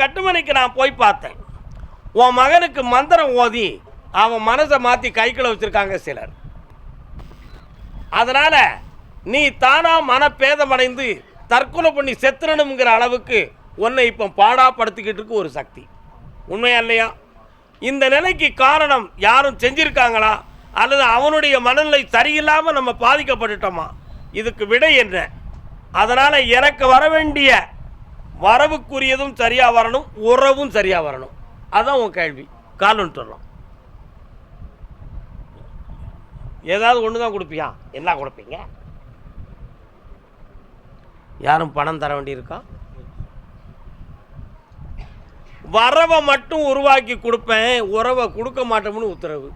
கட்டுமனைக்கு நான் போய் பார்த்தேன். உன் மகனுக்கு மந்திரம் ஓதி அவன் மனசை மாற்றி கைக்குள்ள வச்சிருக்காங்க சிலர். அதனால் நீ தானாக மனப்பேதமடைந்து தற்கொலை பண்ணி செத்துறணுங்கிற அளவுக்கு உன்னை இப்போ பாடாப்படுத்திக்கிட்டு இருக்கு ஒரு சக்தி. உண்மையா இல்லையா? இந்த நிலைக்கு காரணம் யாரும் செஞ்சுருக்காங்களா? அல்லது அவனுடைய மனநிலை சரியில்லாமல் நம்ம பாதிக்கப்பட்டுட்டோமா? இதுக்கு விடை என்ன? அதனால் எனக்கு வர வேண்டிய வரவுக்குரியதும் சரியாக வரணும் உறவும் சரியாக வரணும். அதான் உன் கேள்வி. கால் வரலாம் ஏதாவது ஒன்று தான் கொடுப்பியா? என்ன கொடுப்பீங்க? யாரும் பணம் தர வேண்டியிருக்கா? வரவை மட்டும் உருவாக்கி கொடுப்பேன் உறவை கொடுக்க மாட்டோம்னு உத்தரவு.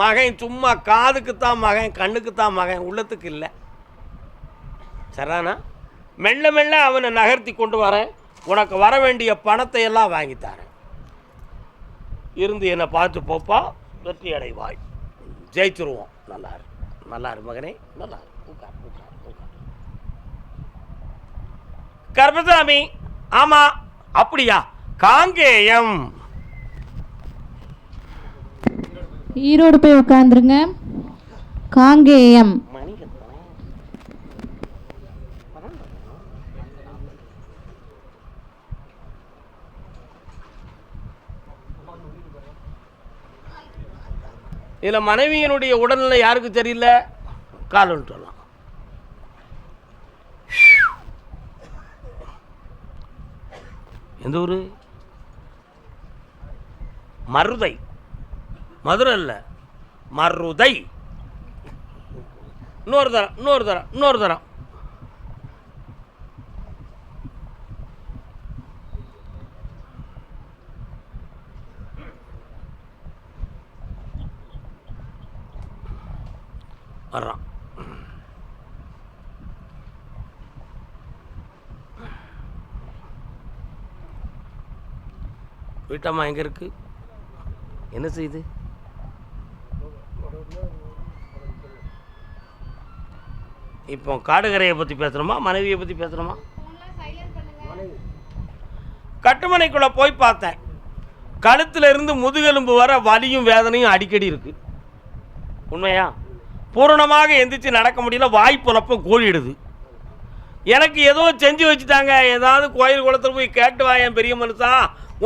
மகன் சும்மா காதுக்குத்தான் மகன் கண்ணுக்குத்தான் மகன் உள்ளத்துக்கு இல்லை. சரிதானா? மெல்ல மெல்ல அவனை நகர்த்தி கொண்டு வரேன் உனக்கு வர வேண்டிய பணத்தை எல்லாம் வாங்கித்தாரேன் இருந்து என்னை பார்த்து போப்பா வெற்றி அடைவாய். ஜெயிச்சிருவோம். நல்லா இரு நல்லா இரு மகனே நல்லா இரு உட்கார் உட்கார் உட்கார். கர்பசாமி ஆமா அப்படியா? காங்கேயம். ஈரோடு போய் உட்காந்துருங்க காங்கேயம். இதில் மனைவியினுடைய உடல்நிலை யாருக்கு தெரியல? காலுன்னு சொல்லலாம் எந்த ஊர்? மருதை. மதுரை இல்லை மருதை. இன்னொரு தரம் இன்னொரு தரம் இன்னொரு தரம். வீட்டம்மா எங்கே இருக்கு? என்ன செய்யுது இப்போ காடுகரையை பற்றி பேசுகிறோமா மனைவியை பற்றி பேசுகிறோமா கட்டுமனைக்குள்ளே போய் பார்த்தேன். கழுத்துல இருந்து முதுகெலும்பு வர வலியும் வேதனையும் அடிக்கடி இருக்கு. உண்மையா? பூரணமாக எந்திரிச்சு நடக்க முடியல வாய் புலப்பம் கோழிடுது. எனக்கு ஏதோ செஞ்சு வச்சுட்டாங்க. ஏதாவது கோயில் குளத்துல போய் கேட்டு வா என் பெரிய மனுஷா.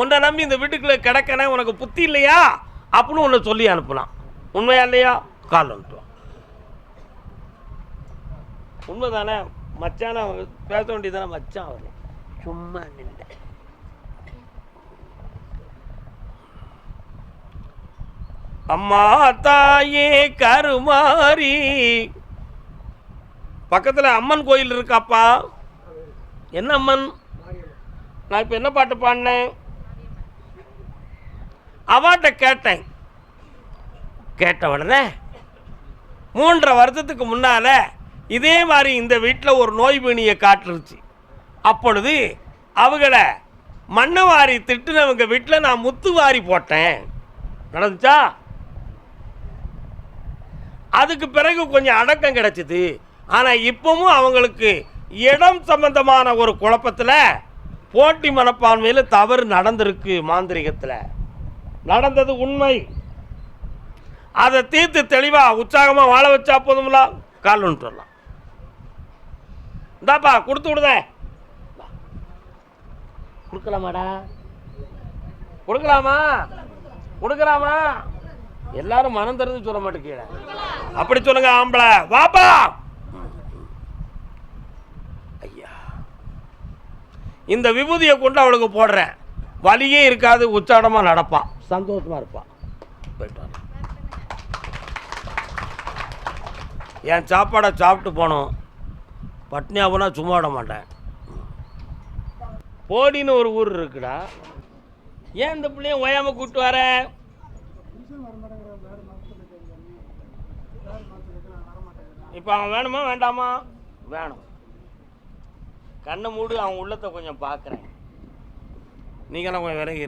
உன்னை நம்பி இந்த வீட்டுக்குள்ளே கிடக்கனே உனக்கு புத்தி இல்லையா? அப்படின்னு உன்னை சொல்லி அனுப்பலாம் உண்மையா இல்லையா? கால் வந்துட்டு வா. உண்மைதானே? மச்சான பேச வேண்டியதானே மச்சான் அவர். சும்மா நின்ற அம்மா தாயே கருமாரி பக்கத்தில் அம்மன் கோயில் இருக்காப்பா? என்ன அம்மன்? நான் இப்போ என்ன பாட்டு பாடினேன்? அவார்ட்ட கேட்டேன். கேட்ட உடனே மூன்றரை வருஷத்துக்கு முன்னால் இதே மாதிரி இந்த வீட்டில் ஒரு நோய் பணியை காட்டுருச்சு. அப்பொழுது அவங்கள மண்ணை வாரி திட்டுனவங்க வீட்டில் நான் முத்து வாரி போட்டேன். நடந்துச்சா? அதுக்கு பிறகு கொஞ்சம் அடக்கம் கிடச்சிது. ஆனால் இப்போவும் அவங்களுக்கு இடம் சம்பந்தமான ஒரு குழப்பத்தில் போட்டி மனப்பான்மையில் தவறு நடந்திருக்கு மாந்திரிகத்தில். நடந்தது உண்மை. அதை தீர்த்து தெளிவாக உற்சாகமாக வாழ வச்சா போதும்ல? கால் ஒன்று வரலாம். இந்தாப்பா கொடுத்து விடுதேன் கொடுக்கலாமாடா? கொடுக்கலாமா? கொடுக்கலாமா? எல்லாரும் மனம் திறந்து சொல்ல மாட்டேங்கிறேன் அப்படி சொல்லுங்க ஆம்பளை. வாப்பா! ஐயா. இந்த விபூதியை கொண்டு அவளுக்கு போடுறேன். வலியே இருக்காது உச்சாடமாக நடப்பான். சந்தோஷமா இருப்பான் போயிட்டு என் சாப்பாடை சாப்பிட்டு போனோம். பட்னியா போனால் சும்மா விட மாட்டேன். போடின்னு ஒரு ஊர் இருக்குடா. ஏன் இந்த பிள்ளைய ஓயாம கூப்பிட்டு வர? இப்போ அவன் வேணுமா வேண்டாமா? வேணும். கண்ணை மூடு அவன் உள்ளத்தை கொஞ்சம் பார்க்குறேன் நீங்களாம் கொஞ்சம் விலகி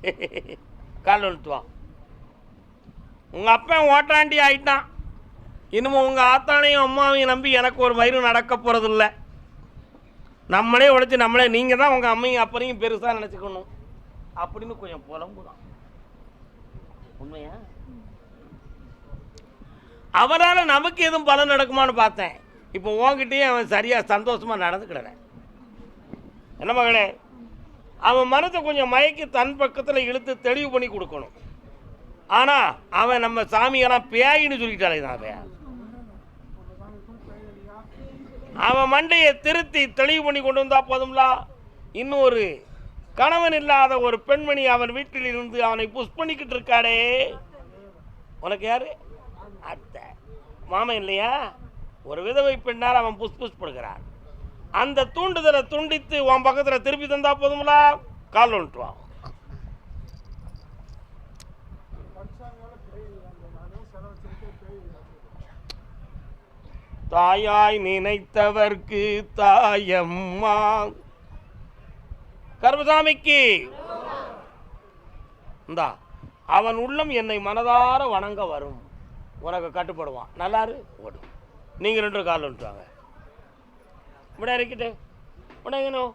கால் உழுத்துவான் உங்கள் அப்பன் ஓட்டாண்டி ஆயிட்டான். இனிமே உங்கள் ஆத்தானையும் அம்மாவையும் நம்பி எனக்கு ஒரு வயிறு நடக்க போகிறதில்ல நம்மளே உழைச்சி நம்மளே நீங்கள் தான் உங்கள் அம்மையும் அப்பனையும் பெருசாக நினச்சிக்கணும். அப்படின்னு கொஞ்சம் புலம்புதான். உண்மையா? அவரால் நமக்கு எதுவும் பலன் நடக்குமான்னு பார்த்தேன். இப்போ உங்ககிட்டயே அவன் சரியாக சந்தோஷமாக நடந்துக்கிடறேன். என்ன மகளே? அவன் மனத்தை கொஞ்சம் மயக்கி தன் பக்கத்தில் இழுத்து தெளிவு பண்ணி கொடுக்கணும். ஆனால் அவன் நம்ம சாமியெல்லாம் பேயின்னு சொல்லிட்டாலே தான் அவன். அவன் மண்டையை திருத்தி தெளிவு பண்ணி கொண்டு வந்தா போதும்லா? இன்னொரு கணவன் இல்லாத ஒரு பெண்மணி அவன் வீட்டில் இருந்து அவனை புஷ் பண்ணிக்கிட்டு இருக்காடே. உனக்கு யாரு? அத்தை. மாமன் இல்லையா? ஒரு விதவை பெண்ணால் அவன் புஷ் புஷ் படுகிறான். அந்த தூண்டுதலை துண்டித்து உன் பக்கத்தில் திருப்பி தந்தா போதும்லா? கால் வந்துட்டுவான் தாயாய் நினைத்தவர்க்கு தாயம்மா. கர்மசாமிக்கு. இந்தா அவன் உள்ளம் என்னை மனதார வணங்க வரும். உனக்கு கட்டுப்படுவான். நல்லாரு? ஓடும் நீங்கள் ரெண்டு கால் ஒன்றுவாங்க ഇവിടെ ഇറക്കിട്ടെ ഇവിടെ എങ്ങനെയോ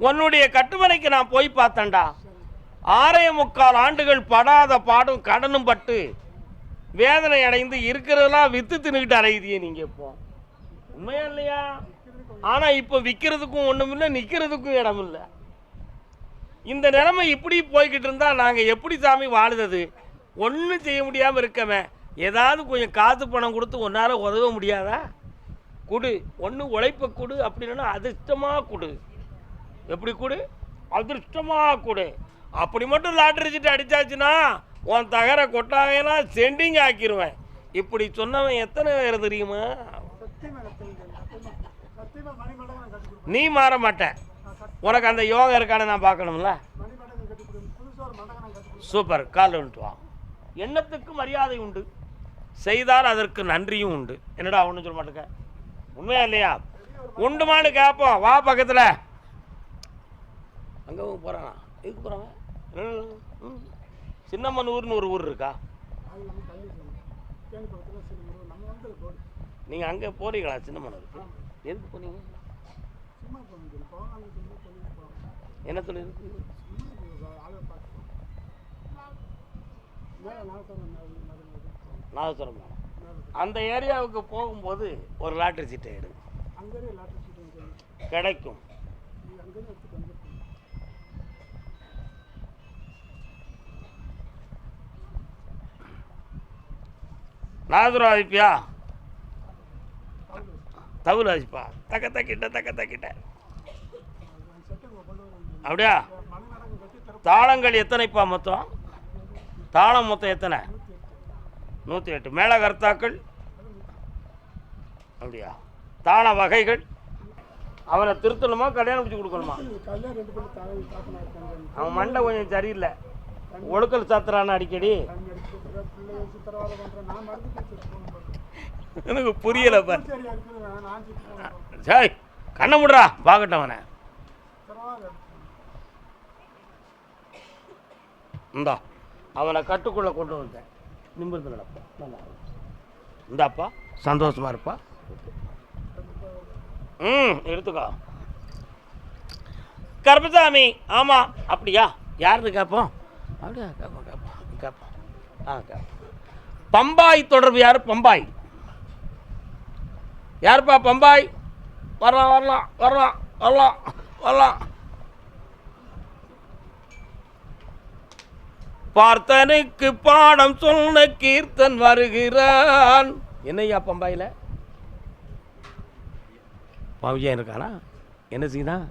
உன்னுடைய கட்டுமனைக்கு நான் போய் பார்த்தேன்டா ஆறே முக்கால் ஆண்டுகள் படாத பாடும் கடனும் பட்டு வேதனை அடைந்து இருக்கிறதெல்லாம் வித்து தின்னுக்கிட்டு அலையுதியே நீங்க இப்போ உண்மையா இல்லையா ஆனா இப்போ விற்கிறதுக்கும் ஒண்ணும் இல்லை நிற்கிறதுக்கும் இடம் இல்லை இந்த நிலைமை இப்படி போய்கிட்டு இருந்தா நாங்க எப்படி சாமி வாழுறது ஒன்றும் செய்ய முடியாம இருக்கமே. ஏதாவது கொஞ்சம் காசு பணம் கொடுத்து உன்னால உதவ முடியாதா? கொடு. ஒன்று உழைப்பை கொடு. அப்படின்னா அதிர்ஷ்டமாக கொடு. எப்படி கொடு? அதிர்ஷ்டமாக கொடு. அப்படி மட்டும் லாட்டரி சீட்டு அடிச்சாச்சுன்னா உன் தகர கொட்டாகையெல்லாம் செண்டிங் ஆக்கிடுவேன் இப்படி சொன்னவன் எத்தனை பேர் தெரியுமா? நீ மாற மாட்ட. உனக்கு அந்த யோகா இருக்கான்னு நான் பார்க்கணும்ல? சூப்பர் கால் வந்துட்டு வா. எண்ணத்துக்கு மரியாதை உண்டு. செய்தால் அதற்கு நன்றியும் உண்டு. என்னடா ஒன்றும் சொல்ல மாட்டேங்க. உண்மையா இல்லையா? உண்டுமான்னு கேட்போம் வா பக்கத்தில். அங்கே போகிறானா இதுக்கு போகிறாங்க சின்னம்மனூர்னு ஒரு ஊர் இருக்கா? நீங்கள் அங்கே போகிறீங்களா சின்னம்மனூருக்கு எதுக்கு போனீங்க? என்ன சொல்லியிருக்கு இருக்கு நாதஸ்வரம் மேடம். அந்த ஏரியாவுக்கு போகும்போது ஒரு லாட்டரி சீட்டை எடு. கிடைக்கும். நாதஸ்வரம் வாசிப்பியா தவுல் வாசிப்பா தக்க தக்கிட்ட தக்க தக்கிட்ட. அப்படியா? தாளங்கள் எத்தனைப்பா மொத்தம்? தாளம் மொத்தம் எத்தனை? நூற்றி எட்டு. மேல கர்த்தாக்கள் அப்படியா? தாள வகைகள்? அவனை திருத்தணுமா கல்யாணம் முடிச்சு கொடுக்கணுமா? அவன் மண்டை கொஞ்சம் சரியில்லை. ஒழுக்கல் சாத்துறான்னு அடிக்கடி. எனக்கு புரியல பார். சரி கண்ணை முடுறா பார்க்கட்டும் அவனை. இந்தா அவனை கட்டுக்குள்ளே கொண்டு வந்தேன். நிமிர்ந்து நடப்பா. நல்லா இந்தாப்பா சந்தோஷமா இருப்பா. ம் எடுத்துக்கோ. கருப்பசாமி ஆமாம் அப்படியா? யாருன்னு கேட்போம் அப்படியா கேட்போம் கேட்போம் கேட்போம் ஆ கேட்போம் பம்பாய் தொடர்பு யார்? பம்பாய். யாருப்பா பம்பாய்? வரலாம் வரலாம் வரலாம் வரலாம் வரலாம். பார்த்தனுக்கு பாடம் சொன்ன கீர்த்தன் வருகிறான். என்னய்யா பம்பாயில் பாவியா இருக்கானா? என்ன செய்தான்?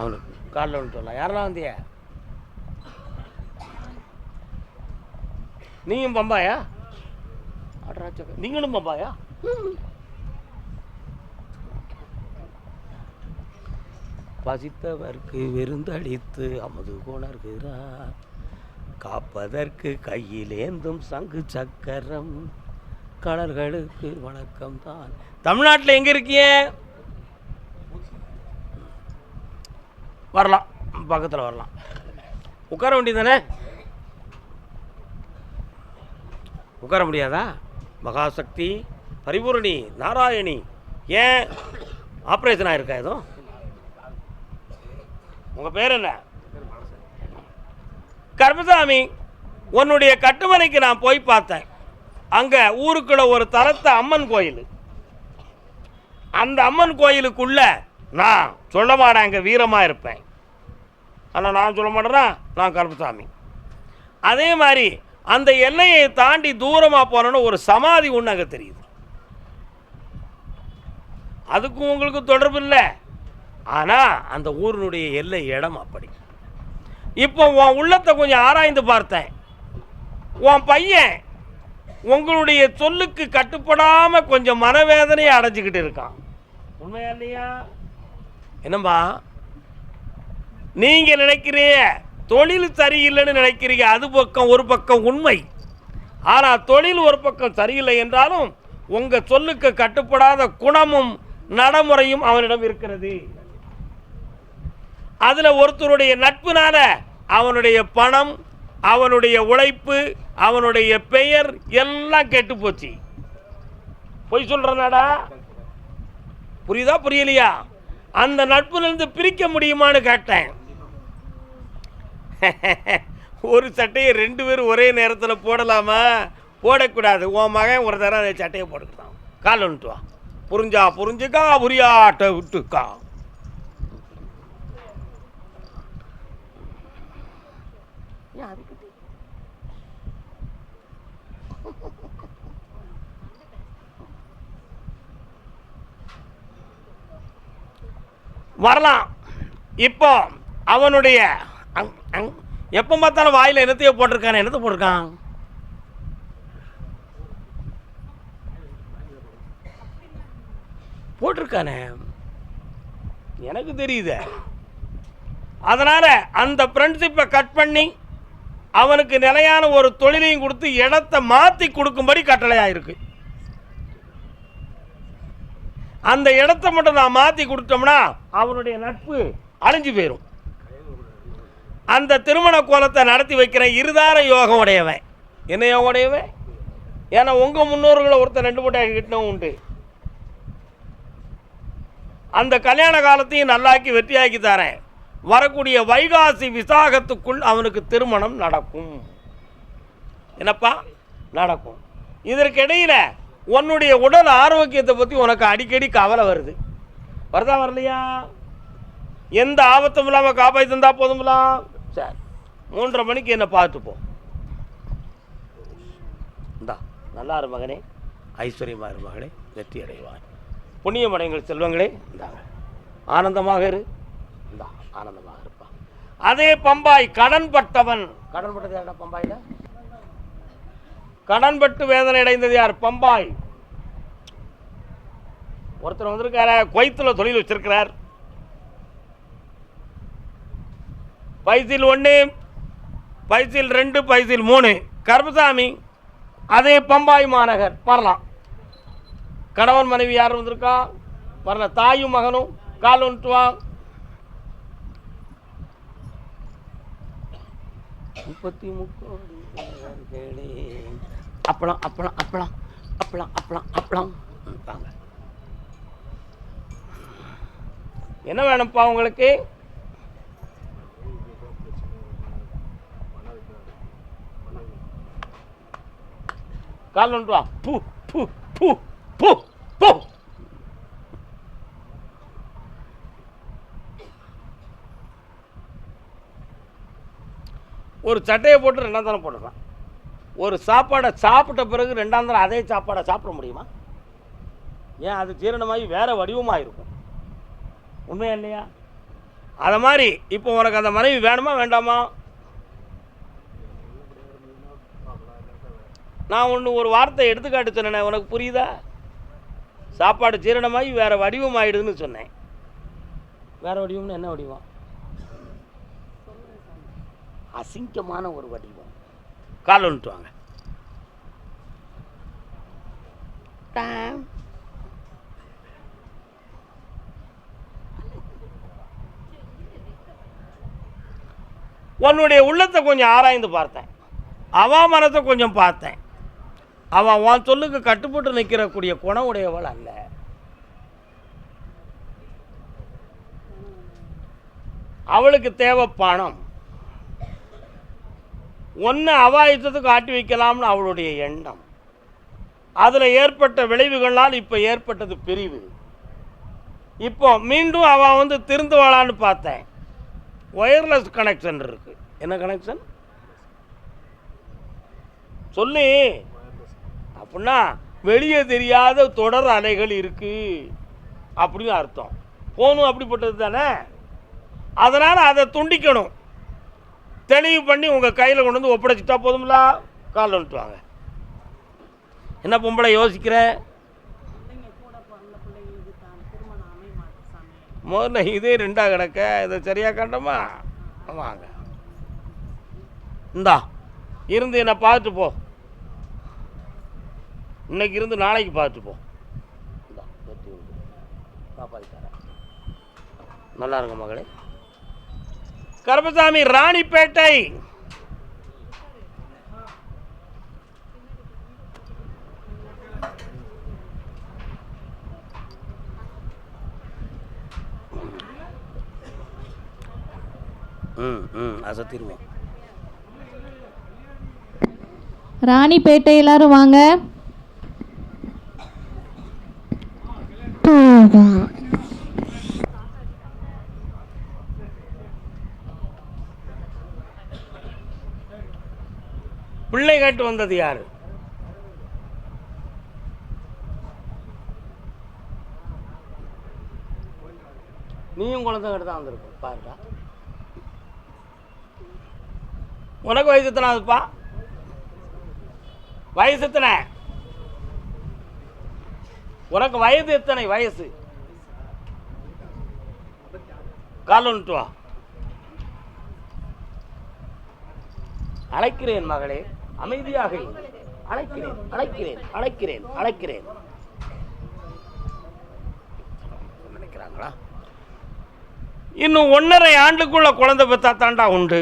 அவனுக்கு காலில் ஒன்று சொல்லலாம் யாரெல்லாம் வந்திய? நீயும் பம்பாயா? நீங்களும் பம்பாயா? பசித்தவர்க்கு விருந்தளித்து அமுது உணர்கிறார் காப்பதற்கு கையிலேந்தும் சங்கு சக்கரம். கடல்களுக்கு வணக்கம் தான் தமிழ்நாட்டில் எங்கே இருக்கியே? வரலாம். பக்கத்தில் வரலாம். உட்கார வேண்டியதானே உட்கார முடியாதா? மகாசக்தி பரிபூரணி நாராயணி. ஏன் ஆப்ரேஷன் ஆயிருக்கா எதுவும் உங்கள் பேர் என்ன? கர்மசாமி உன்னுடைய கட்டுமனைக்கு நான் போய் பார்த்தேன். அங்கே ஊருக்குள்ள ஒரு தரத்த அம்மன் கோயில். அந்த அம்மன் கோயிலுக்குள்ள நான் சொல்ல மாட்டேன் அங்கே வீரமாக இருப்பேன். ஆனால் நான் சொல்ல மாட்டேன்னா நான் கருப்பசாமி. அதே மாதிரி அந்த எல்லையை தாண்டி தூரமாக போனோன்னு ஒரு சமாதி ஒன்று அங்கே தெரியுது. அதுக்கும் உங்களுக்கு தொடர்பு இல்லை. ஆனால் அந்த ஊரினுடைய எல்லை இடம் அப்படி. இப்போ உன் உள்ளத்தை கொஞ்சம் ஆராய்ந்து பார்த்தேன். உன் பையன் உங்களுடைய சொல்லுக்கு கட்டுப்படாமல் கொஞ்சம் மனவேதனையை அடைஞ்சிக்கிட்டு இருக்கான். உண்மையா இல்லையா? என்னம்மா நீங்கள் நினைக்கிறீ தொழில் சரியில்லைன்னு நினைக்கிறீங்க அது பக்கம் ஒரு பக்கம் உண்மை. ஆனால் தொழில் ஒரு பக்கம் சரியில்லை என்றாலும் உங்கள் சொல்லுக்கு கட்டுப்படாத குணமும் நடைமுறையும் அவனிடம் இருக்கிறது. அதில் ஒருத்தருடைய நட்புனால அவனுடைய பணம் அவனுடைய உழைப்பு அவனுடைய பெயர் எல்லாம் கெட்டு போச்சு. பொய் சொல்கிறனாடா புரியுதா புரியலையா? அந்த நட்புலேருந்து பிரிக்க முடியுமான்னு கேட்டேன். ஒரு சட்டையை ரெண்டு பேரும் ஒரே நேரத்தில் போடலாமா? போடக்கூடாது. உன் மகன் ஒரு தடவை அந்த சட்டையை போட்டுக்கிட்டான். கால் வந்துட்டு வா. புரிஞ்சா புரிஞ்சுக்கா புரியாட்ட விட்டுக்கா. வரலாம். இப்போ அவனுடைய அங் அங் எப்போ பார்த்தாலும் வாயில் என்னத்தையோ போட்டிருக்கானே என்னத்தை போட்டிருக்கான்? போட்டிருக்கானே. எனக்கு தெரியுது. அதனால் அந்த ஃப்ரெண்ட்ஷிப்பை கட் பண்ணி அவனுக்கு நிலையான ஒரு தொழிலையும் கொடுத்து இடத்தை மாற்றி கொடுக்கும்படி கட்டளையாக இருக்குது அந்த இடத்த மட்டும் நான் மாற்றி கொடுத்தோம்னா அவனுடைய நட்பு அழிஞ்சு போயிடும் அந்த திருமண கோலத்தை நடத்தி வைக்கிற இருதார யோகம் உடையவன். என்ன யோகம் உடையவன்? ஏன்னா உங்கள் முன்னோர்களை ஒருத்தர் ரெண்டு மூட்டை கிட்டினவும் உண்டு. அந்த கல்யாண காலத்தையும் நல்லாக்கி வெற்றியாக்கி தரேன். வரக்கூடிய வைகாசி விசாகத்துக்குள் அவனுக்கு திருமணம் நடக்கும். என்னப்பா? நடக்கும். இதற்கிடையில் உன்னுடைய உடல் ஆரோக்கியத்தை பற்றி உனக்கு அடிக்கடி கவலை வருது. வருதா வரலையா? எந்த ஆபத்தும் இல்லாமல் காப்பாற்றி தந்தா போதுங்களா சரி மூன்றரை மணிக்கு என்னை பார்த்துப்போம் இந்தா நல்லா இரு மகனே. ஐஸ்வர்யமாக இரு மகளே வெற்றி அடைவார் புண்ணியமடைங்கள் செல்வங்களே. இந்தாங்க ஆனந்தமாக இரு. இந்தா ஆனந்தமாக இருப்பான் அதே பம்பாய் கடன்பட்டவன். கடன்பட்டது கடன் பம்பாயில்? கடன்பட்டு வேதனை அடைந்தது யார்? பம்பாய். ஒருத்தர் வந்திருக்கார குவைத்தில் தொழில் வச்சிருக்கிறார். பைசில் ஒன்று பைசில் ரெண்டு பைசில் மூணு. கருப்பசாமி அதே பம்பாய் மாநகர் வரலாம் கணவன் மனைவி யார் வந்திருக்கா? வரல தாயும் மகனும் கால் ஒன்றுவான் முப்பத்தி முக்கோடி தேவர்களே. அப்பளம் அப்பளம் அப்பளம் அப்பளம் அப்பளம். அப்பளம் என்ன வேணும்ப்பா உங்களுக்கு? கால் ஒன்று வா பூ பூ பூ பூ பூ. ஒரு சட்டையை போட்டு ரெண்டாம் தரம் போட்டுக்கலாம். ஒரு சாப்பாடை சாப்பிட்ட பிறகு ரெண்டாம் தரம் அதே சாப்பாடை சாப்பிட முடியுமா? ஏன் அது ஜீரணமாகி வேறு வடிவமாக இருக்கும் உண்மையா இல்லையா? அதை மாதிரி இப்போ உனக்கு அந்த மனைவி வேணுமா வேண்டாமா? நான் ஒன்று ஒரு வார்த்தை எடுத்துக்காட்டு சொன்னேனே உனக்கு புரியுதா? சாப்பாடு ஜீரணமாகி வேறு வடிவமாகிடுதுன்னு சொன்னேன். வேற வடிவம்னு என்ன வடிவம்? அசிங்கமான ஒரு வடிவம். கால் வந்துட்டு வாங்க. டாம். உன்னுடைய உள்ளத்தை கொஞ்சம் ஆராய்ந்து பார்த்தேன். அவா மனத்தை கொஞ்சம் பார்த்தேன். அவன் உன் சொல்லுக்கு கட்டுப்பட்டு நிற்கிறக்கூடிய குணம் உடையவள் அல்ல. அவளுக்கு தேவை பணம். ஒன்று அவா ஆட்டி வைக்கலாம்னு அவளுடைய எண்ணம். அதில் ஏற்பட்ட விளைவுகளால் இப்போ ஏற்பட்டது பிரிவு. இப்போ மீண்டும் அவள் வந்து திருந்துவாளான்னு பார்த்தேன். ஒயர்லெஸ் கனெக்ஷன் இருக்கு. என்ன கனெக்ஷன் சொல்லி. அப்படின்னா வெளியே தெரியாத தொடர் அலைகள் இருக்கு. அப்படின்னு அர்த்தம். ஃபோனும் அப்படிப்பட்டது தானே? அதனால் அதை துண்டிக்கணும். தெளிவு பண்ணி உங்கள் கையில் கொண்டு வந்து ஒப்படைச்சிட்டா போதும்ல? காலில் விட்டுவாங்க என்ன பொம்பளை யோசிக்கிறேன் முதல்ல இதே ரெண்டாக கிடக்க இதை சரியாக கண்டோமா வாங்க. இந்தா இருந்து என்னை பார்த்துட்டு போ. இன்னைக்கு இருந்து நாளைக்கு பார்த்துட்டு போ. இந்தா, தரேன். நல்லா இருங்க மகளே. கருப்பசாமி ராணிப்பேட்டை. ம் ம் அசத்திடுவோம் ராணிப்பேட்டை எல்லாரும் வாங்க. பிள்ளை கேட்டு வந்தது யார்? நீயும் குழந்தை கேட்டு தான் வந்திருக்கும் பாருடா. உனக்கு வயசு எத்தனை ஆகுதுப்பா? வயசு எத்தனை? உனக்கு வயது எத்தனை வயசு? கால் வந்துட்டு வா. அழைக்கிறேன் மகளே. அமைதியாக அழைக்கிறேன் அழைக்கிறேன் அழைக்கிறேன் அழைக்கிறேன். நினைக்கிறாங்களா? இன்னும் ஒன்றரை ஆண்டுக்குள்ள குழந்தை பெற்றா தாண்டா உண்டு.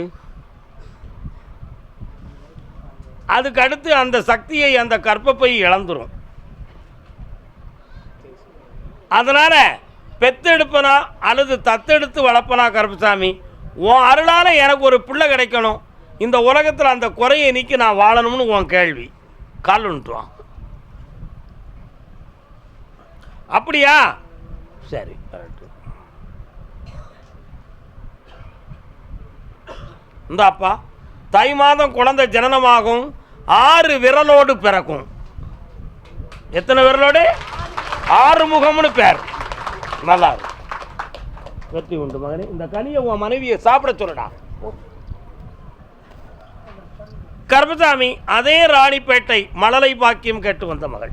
அதுக்கு அடுத்து அந்த சக்தியை அந்த கற்பப்பை இழந்துரும். அதனால பெத்தெடுப்பனா அல்லது தத்தெடுத்து வளர்ப்பனா கருப்பசாமி உன் அருளால் எனக்கு ஒரு பிள்ளை கிடைக்கணும். இந்த உலகத்தில் அந்த குறையை நீக்கி நான் வாழணும்னு உன் கேள்வி. கால் ஒன்றுவான் அப்படியா? சரி கரெக்டு இந்தாப்பா தை மாதம் குழந்தை ஜனனமாகும். ஆறு விரலோடு பிறக்கும். எத்தனை விரலோடு? ஆறு முகம்னு பேர். நல்லா இருக்கும் வெற்றி உண்டு மகனே. இந்த கனியை உன் மனைவியை சாப்பிட சொல்லுடா. கர்பசாமி அதே ராணிப்பேட்டை மழலை பாக்கியம் கேட்டு வந்த மகள்.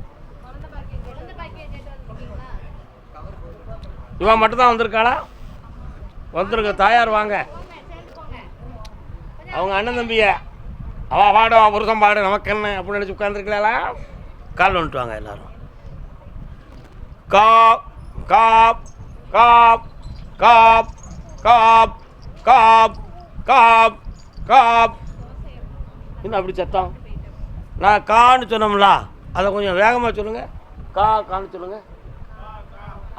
இவன் மட்டும்தான் வந்திருக்காளா? வந்திருக்க தாயார் வாங்க. அவங்க அண்ணன் தம்பிய அவ பாடு அவன் புருஷன் பாடு நமக்கு என்ன? அப்படின்னு நினச்சி உட்காந்துருக்கலா கால் வந்துட்டு வாங்க எல்லாரும். காப் காப் காப் காப் காப் காப் காப் காப் என்ன அப்படி சத்தம்? நான் கான்னு சொன்னோம்ல அதை கொஞ்சம் வேகமாக சொல்லுங்கள் கா கான்னு சொல்லுங்கள்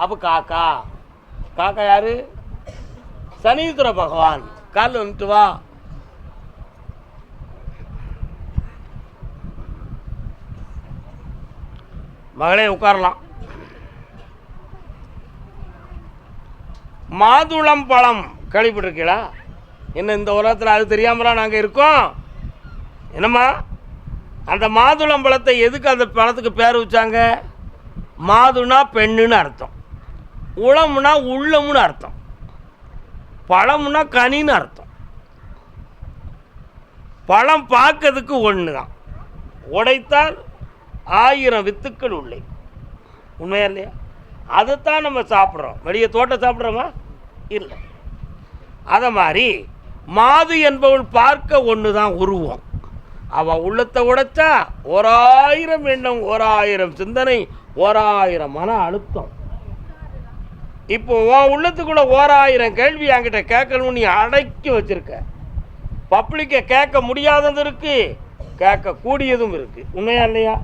அப்போ காக்கா காக்கா யாரு? சனீஸ்வர பகவான். கால் வந்துட்டு வா. மகளே உட்காரலாம். மாதுளம் பழம் கேள்விப்பட்டிருக்கீங்களா? என்ன இந்த உலகத்தில் அது தெரியாமலாம் நாங்கள் இருக்கோம்? என்னம்மா? அந்த மாதுளம் பழத்தை எதுக்கு அந்த பழத்துக்கு பேர் வச்சாங்க? மாதுனா பெண்ணுன்னு அர்த்தம். உளம்னா உள்ளம்னு அர்த்தம். பழம்னா கனின்னு அர்த்தம். பழம் பார்க்கறதுக்கு ஒன்று தான் உடைத்தால் ஆயிரம் வித்துக்கள் உள்ளே. உண்மையா இல்லையா? அதைத்தான் நம்ம சாப்பிட்றோம். வெளியே தோட்டம் சாப்பிட்றோமா? இல்லை. அதை மாதிரி மாது என்பவள் பார்க்க ஒன்று தான் உருவம். அவள் உள்ளத்தை உடைச்சா ஓராயிரம் எண்ணம் ஓராயிரம் சிந்தனை ஓராயிரம் மன அழுத்தம். இப்போ உன் உள்ளத்துக்குள்ள ஓராயிரம் கேள்வி என்கிட்ட கேட்கணும்னு நீ அடக்கி வச்சிருக்க. பப்ளிக்கை கேட்க முடியாதது இருக்கு கேட்க கூடியதும் இருக்கு. உண்மையா இல்லையா?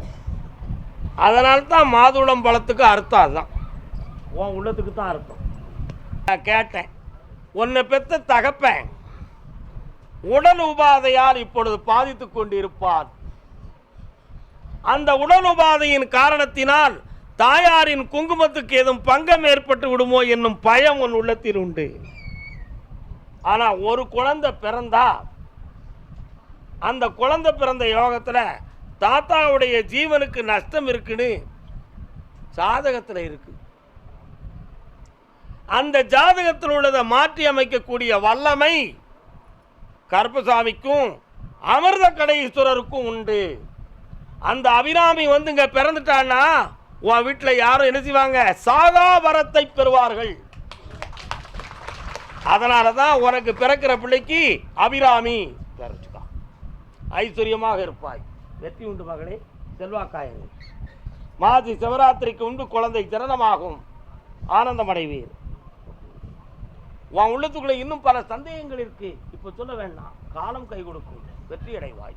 அதனால தான் மாதுளம் பழத்துக்கு அர்த்தம் அதுதான். உன் உள்ளத்துக்கு தான் அர்த்தம். நான் கேட்டேன். உன்னை பெற்ற தகப்பேன். உடல் உபாதையால் இப்பொழுது பாதித்துக் கொண்டிருப்பார். அந்த உடல் உபாதையின் காரணத்தினால் தாயாரின் குங்குமத்துக்கு ஏதும் பங்கம் ஏற்பட்டு விடுமோ என்னும் பயம் உன் உள்ளத்தில் உண்டு. ஆனால் ஒரு குழந்தை பிறந்தா அந்த குழந்தை பிறந்த யோகத்தில் தாத்தாவுடைய ஜீவனுக்கு நஷ்டம் இருக்குன்னு ஜாதகத்தில் இருக்கு. அந்த ஜாதகத்தில் உள்ளதை மாற்றி அமைக்கக்கூடிய வல்லமை கருப்பசாமிக்கும் அமிர்த கடீஸ்வரருக்கும் உண்டு. அந்த அபிராமி வந்து இங்க பிறந்துட்டான்னா உன் வீட்டில் யாரும் என்ன செய்வாங்க? சாகா வரத்தை பெறுவார்கள். அதனால தான் உனக்கு பிறக்கிற பிள்ளைக்கு அபிராமி பேர் ஐஸ்வர்யமாக இருப்பாய். வெற்றி உண்டு மகளே செல்வாக்காயங்கள். மாசி சிவராத்திரிக்கு உண்டு குழந்தை திறனமாகும் ஆனந்தமடைவீர். உன் உள்ளத்துக்குள்ள இன்னும் பல சந்தேகங்கள் இருக்கு. இப்ப சொல்ல வேண்டாம். காலம் கை கொடுக்கும். வெற்றி அடைவாய்